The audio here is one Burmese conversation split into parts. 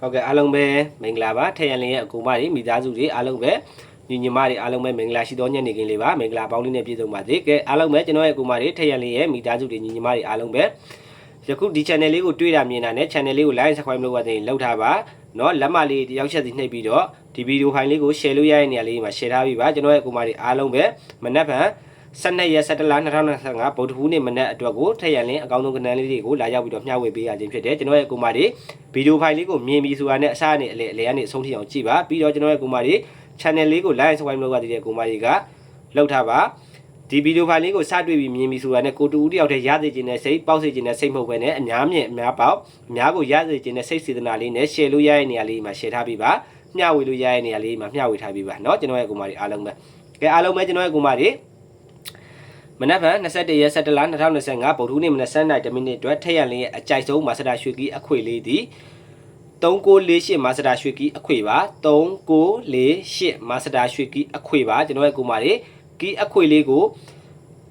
ဟုတ်ကဲ့အားလုံးပဲမင်္ဂလာပါထက်ရန်လင်းရဲ့အကူမတွေမိသားစုတွေအားလုံးပဲညီညီမတွေအားလုံးပဲမင်္ဂလာရှိသောညနေခင်းလေးပါမင်္ဂလာပေါင်းလေးနဲ့ပြည့်စုံပါစေကဲအားလုံးပဲကျွန်တော်ရဲ့အကူမတွေထက်ရန်လင်းရဲ့မိသားစုတွေညီညီမတွေအားလုံးပဲယခုဒီ channel လေးကိုတွေ့တာမြင်တာနဲ့ channel လေးကို like subscribe လုပ်ပါသေးရင်လောက်ထားပါเนาะလက်မလေးတယောက်ချက်စီနှိပ်ပြီးတော့ဒီဗီဒီယိုဖိုင်လေးကို share လို့ရတဲ့နေရာလေးမှာ share ထားပြီးပါကျွန်တော်ရဲ့အကူမတွေအားလုံးပဲမနက်ဖြန် 12ရက်17လ2025ဗုဒ္ဓဟူးနေ့မနက်အတွက်ကိုထက်ရန်လင်းအကောင်းဆုံးကဏ္ဍလေးတွေကိုလာရောက်ပြီးတော့မျှဝေပေးရခြင်းဖြစ်တယ်ကျွန်တော်ရဲ့အကူမတွေဗီဒီယိုဖိုင်လေးကိုမြင်ပြီးဆိုတာနဲ့အစားနဲ့အလေအလေကနေအဆုံးထိအောင်ကြည့်ပါပြီးတော့ကျွန်တော်ရဲ့အကူမတွေ channel လေးကို like subscribe လုပ်ရတဲ့ကူမတွေကလောက်ထားပါဒီဗီဒီယိုဖိုင်လေးကိုစတွေ့ပြီးမြင်ပြီးဆိုတာနဲ့ကိုတူဦးတယောက်တည်းရစေခြင်းနဲ့စိတ်ပေါက်စေခြင်းနဲ့စိတ်မဟုတ်ဘဲနဲ့အများမြင်အများပေါက်အများကိုရစေခြင်းနဲ့စိတ်စေတနာလေးနဲ့ share လို့ရတဲ့နေရာလေးမှာ share ထားပြီးပါမျှဝေလို့ရတဲ့နေရာလေးမှာမျှဝေထားပြီးပါเนาะကျွန်တော်ရဲ့ကူမတွေအားလုံးပဲကဲအားလုံးပဲကျွန်တော်ရဲ့ကူမတွေ မနက်ဖြန်21ရက်17လ2025ဗုဒ္ဓဟူးနေ့မနက်7:00နာရီမိနစ်အတွက်ထက်ရန်လင်းရဲ့အကြိုက်ဆုံးမာစတာရွှေကီအခွေလေးသည်3948မာစတာရွှေကီအခွေပါ3948မာစတာရွှေကီအခွေပါကျွန်တော်ရဲ့ကူမတွေကီအခွေလေးကို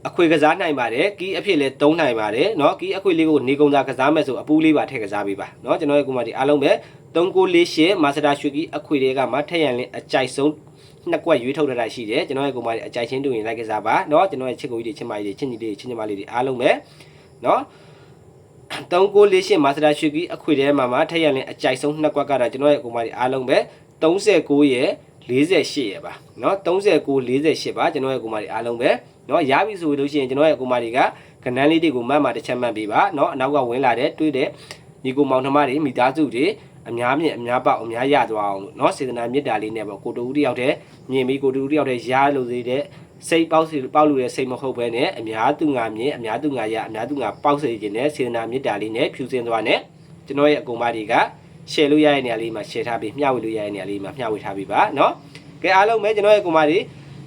အခွေကစားနိုင်ပါတယ်ကီအဖြစ်လဲတုံးနိုင်ပါတယ်เนาะကီအခွေလေးကိုနေကုံသာကစားမယ်ဆိုအပူးလေးပါထည့်ကစားပေးပါเนาะကျွန်တော်ရဲ့ကူမတွေအားလုံးပဲ 3948မာစတာရွှေကီအခွေတွေကမှထက်ရန်လင်းအကြိုက်ဆုံးနှစ်ကွက်ရွေးထုတ်ထားတာရှိတယ်ကျွန်တော်ရဲ့ကူမတွေအကြိုက်ချင်းတူရင်လိုက်ကစားပါเนาะကျွန်တော်ရဲ့ချစ်ကိုကြီးတွေချစ်မကြီးတွေချစ်ညီတွေချစ်ညီမလေးတွေအားလုံးပဲเนาะ 3948မာစတာရွှေကီအခွေထဲမှာမှာထက်ရန်လင်းအကြိုက်ဆုံးနှစ်ကွက်ကတော့ကျွန်တော်ရဲ့အကူမကြီးအားလုံးပဲ39ရဲ့48ရဲ့ပါเนาะ39 48ပါကျွန်တော်ရဲ့အကူမကြီးအားလုံးပဲเนาะရပြီဆိုလို့ရှိရင်ကျွန်တော်ရဲ့အကူမကြီးကကနန်းလေးတွေကိုမှတ်မှတစ်ချက်မှတ်ပေးပါเนาะအနောက်ကဝင်လာတဲ့တွေးတဲ့ညီကိုမောင်နှမတွေမိသားစုတွေ အများမြင့်အများပေါက်အများရသွားအောင်လို့เนาะစေတနာမေတ္တာလေးနဲ့ပေါ့ကိုတူဦးတယောက်တည်းမြင်ပြီးကိုတူဦးတယောက်တည်းရလို့သေးတဲ့စိတ်ပေါက်စီပေါက်လို့တဲ့စိတ်မဟုတ်ဘဲနဲ့အများသူငါမြင်အများသူငါရအများသူငါပေါက်စေခြင်းနဲ့စေတနာမေတ္တာလေးနဲ့ဖြူစင်သွားနဲ့ကျွန်တော်ရဲ့အကူမတွေက share လို့ရတဲ့နေရာလေးမှာ share ထားပြီးမျှဝေလို့ရတဲ့နေရာလေးမှာမျှဝေထားပြီးပါเนาะကဲအားလုံးပဲကျွန်တော်ရဲ့အကူမတွေ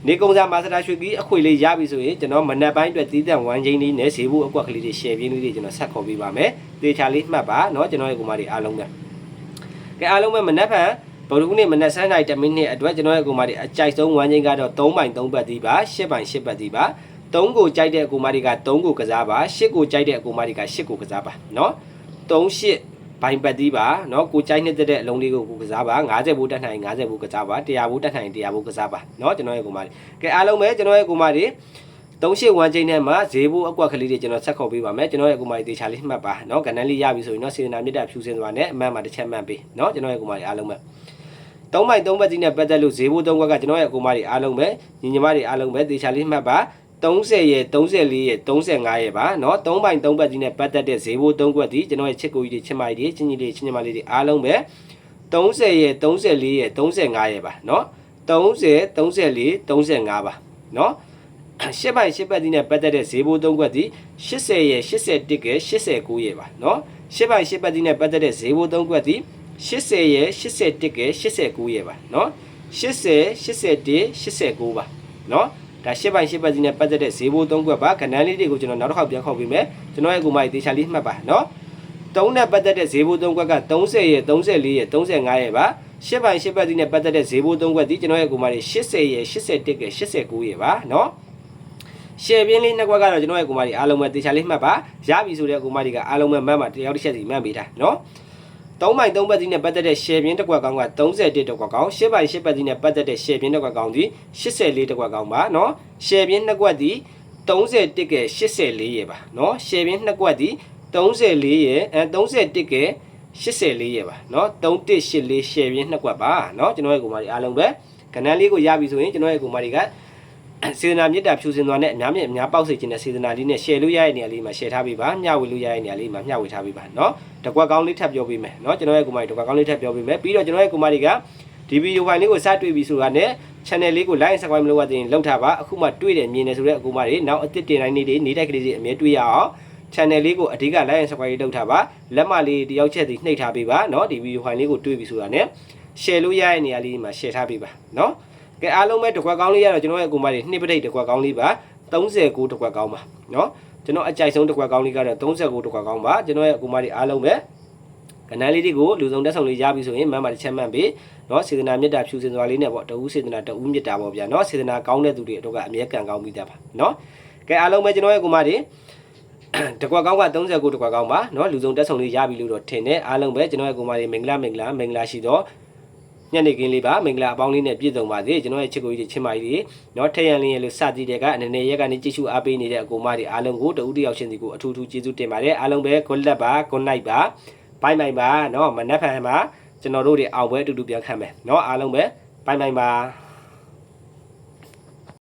နေကုံစာမာစတာရွှေကြီးအခွေလေးရပြီဆိုရင်ကျွန်တော်မနက်ပိုင်းအတွက်တီးတန့်ဝမ်းချင်းလေးနဲ့ဈေးဘူးအကွက်ကလေးတွေ share ပြင်းလေးတွေကျွန်တော်ဆက်ခေါ်ပေးပါမယ်သေချာလေးမှတ်ပါเนาะကျွန်တော်ရဲ့အကူမတွေအားလုံးပဲ ကဲအားလုံးပဲမနက်ဖြန်ဗုဒ္ဓဟူးနေ့မနက်7:00နာရီ10မိနစ်အတွက်ကျွန်တော်ရဲ့အကူမတွေအကြိုက်ဆုံးဝမ်းချင်းကတော့3ပိုင်3ပတ်သီးပါ10ပိုင်10ပတ်သီးပါ3ကိုကြိုက်တဲ့အကူမတွေက3ကိုကစားပါ10ကိုကြိုက်တဲ့အကူမတွေက10ကိုကစားပါเนาะ3 8ဘိုင်ပတ်သီးပါเนาะကိုကြိုက်တဲ့အလုံးလေးကိုကိုကစားပါ90ဘူးတက်နိုင်90ဘူးကစားပါ100ဘူးတက်နိုင်100ဘူးကစားပါเนาะကျွန်တော်ရဲ့ကူမတွေကဲအားလုံးပဲကျွန်တော်ရဲ့ကူမတွေ 38ဝမ်းချင်းထဲမှာဈေးဘူးအကွက်ကလေးတွေကျွန်တော်ဆက်ခေါ်ပေးပါမယ်ကျွန်တော်ရဲ့ကူမတွေတေချာလေးမှတ်ပါเนาะကဏ္ဍလေးရပြီဆိုရင်เนาะစေတနာမြတ်တာဖြူစင်သွားနဲ့အမှန်မှာတစ်ချက်မှတ်ပေးเนาะကျွန်တော်ရဲ့ကူမတွေအားလုံးပဲ3မိုက်3ဘက်ကြီးနဲ့ပတ်သက်လို့ဈေးဘူး3ဘက်ကကျွန်တော်ရဲ့အကူမတွေအားလုံးပဲညီညီမတွေအားလုံးပဲတေချာလေးမှတ်ပါ30ရဲ့34ရဲ့35ရဲ့ပါเนาะ3ပိုင်3ဘက်ကြီးနဲ့ပတ်သက်တဲ့ဈေးဘိုး3ကွက်ဒီကျွန်တော်ရဲ့ချစ်ကိုကြီးတွေချစ်မကြီးတွေချင်းကြီးတွေချင်းညီမလေးတွေအားလုံးပဲ30ရဲ့34ရဲ့35ရဲ့ပါเนาะ30 34 35ပါเนาะ ရှစ်ပိုင်ရှစ်ပတ်ဒီနဲ့ပတ်သက်တဲ့ဈေးဘိုးသုံးခွက်ဒီ80ရယ်81ကဲ89ရယ်ပါနော်ရှစ်ပိုင်ရှစ်ပတ်ဒီနဲ့ပတ်သက်တဲ့ဈေးဘိုးသုံးခွက်ဒီ80ရယ်81ကဲ89ရယ်ပါနော်80 81 89ပါနော်ဒါရှစ်ပိုင်ရှစ်ပတ်စီနဲ့ပတ်သက်တဲ့ဈေးဘိုးသုံးခွက်ပါကဏ္ဍလေးတွေကိုကျွန်တော်နောက်တစ်ခေါက်ပြန်ခေါက်ပေးမယ်ကျွန်တော်ရဲ့ကိုမကြီးတေချာလေးမှတ်ပါနော်သုံးနဲ့ပတ်သက်တဲ့ဈေးဘိုးသုံးခွက်က30ရယ်34ရယ်35ရယ်ပါရှစ်ပိုင်ရှစ်ပတ်စီနဲ့ပတ်သက်တဲ့ဈေးဘိုးသုံးခွက်ဒီကျွန်တော်ရဲ့ကိုမကြီး80ရယ်81က89ရယ်ပါနော် ရှယ်ပြင်းလေးနှစ်ခွက်ကတော့ကျွန်တော်ရဲ့ကိုမကြီးအားလုံးပဲတေချာလေးမှတ်ပါရပြီဆိုတဲ့ကိုမကြီးကအားလုံးပဲမှတ်မှာတယောက်တစ်ချက်စီမှတ်ပေးတာနော်3မိုင်3ဘက်စီနဲ့ပတ်သက်တဲ့ share ပြင်းတစ်ကွက်ကောင်းက31တစ်ကွက်ကောင်း10မိုင်10ဘက်စီနဲ့ပတ်သက်တဲ့ share ပြင်းတစ်ကွက်ကောင်းဒီ84တစ်ကွက်ကောင်းပါเนาะ share ပြင်းနှစ်ကွက်ဒီ31ကဲ84ရဲ့ပါเนาะ share ပြင်းနှစ်ကွက်ဒီ34ရဲ့အဲ31ကဲ84ရဲ့ပါเนาะ3184 share ပြင်းနှစ်ကွက်ပါเนาะကျွန်တော်ရဲ့ကိုမကြီးအားလုံးပဲကဏ္ဍလေးကိုရပြီဆိုရင်ကျွန်တော်ရဲ့ကိုမကြီးက စေတနာမြတ်တာဖြူစင်သွားနဲ့အများမြင့်အများပေါက်စေခြင်းနဲ့စေတနာလေးနဲ့ share လို့ရတဲ့နေရာလေးမှာ share ထားပေးပါမျှဝေလို့ရတဲ့နေရာလေးမှာမျှဝေထားပေးပါเนาะတကွက်ကောင်းလေးထပ်ပြောပေးမယ်เนาะကျွန်တော်ရဲ့ကိုမကြီးတကွက်ကောင်းလေးထပ်ပြောပေးမယ်ပြီးတော့ကျွန်တော်ရဲ့ကိုမကြီးကဒီဗီဒီယိုဖိုင်လေးကိုစတွေ့ပြီဆိုတာနဲ့ channel လေးကို like and subscribe မလုပ်ရသေးရင်လုပ်ထားပါအခုမှတွေ့တယ်မြင်တယ်ဆိုတဲ့အကူမတွေနောက်အသစ်တင်တိုင်းနေတွေနေတိုက်ကလေးတွေအမြဲတွေ့ရအောင် channel လေးကိုအဓိက like and subscribe လုပ်ထားပါလက်မလေးတယောက်ချက်စီနှိပ်ထားပေးပါเนาะဒီဗီဒီယိုဖိုင်လေးကိုတွေ့ပြီဆိုတာနဲ့ share လို့ရတဲ့နေရာလေးမှာ share ထားပေးပါเนาะ ကဲအားလုံးပဲတစ်ခွက်ကောင်းလေးရတော့ကျွန်တော်ရဲ့အကူမတွေနှစ်ပထိတ်တစ်ခွက်ကောင်းလေးပါ39တစ်ခွက်ကောင်းပါเนาะကျွန်တော်အကြိုက်ဆုံးတစ်ခွက်ကောင်းလေးကတော့39တစ်ခွက်ကောင်းပါကျွန်တော်ရဲ့အကူမတွေအားလုံးပဲကဏ္ဍလေးတွေကိုလူဆုံးတက်ဆောင်လေးရပြီဆိုရင်မမ်းပါတစ်ချက်မှန်ပေးเนาะစေတနာမေတ္တာဖြူစင်စွာလေးနဲ့ပေါ့တဦးစေတနာတဦးမေတ္တာပေါ့ဗျာเนาะစေတနာကောင်းတဲ့သူတွေအတော့ကအမြဲကံကောင်းပြီးသားပါเนาะကဲအားလုံးပဲကျွန်တော်ရဲ့အကူမတွေ တကွက်ကောင်းက39တကွက်ကောင်းပါเนาะလူစုံတက်ဆုံလေးရပြီလို့တော့ထင်တယ်အားလုံးပဲကျွန်တော်ရဲ့ကိုမလေးမင်္ဂလာမင်္ဂလာမင်္ဂလာရှိတော့ ညနေခင်းလေးပါမင်္ဂလာအပေါင်းလေးနဲ့ပြည့်စုံပါစေကျွန်တော်ရဲ့ချစ်ကိုကြီးတွေချစ်မကြီးတွေနော်ထက်ရန်လင်းရဲ့လို့စသည်တဲ့ကအနေနဲ့ရက်ကနေကြည့်ရှုအားပေးနေတဲ့အကိုမတွေအားလုံးကိုတဦးတယောက်ချင်းစီကိုအထူးထူးကျေးဇူးတင်ပါတယ်အားလုံးပဲ good luck ပါ good night ပါဘိုင်ဘိုင်ပါနော်မနက်ဖြန်မှာကျွန်တော်တို့တွေအောင်ပွဲအတူတူပြန်ခံမယ်နော်အားလုံးပဲဘိုင်ဘိုင်ပါ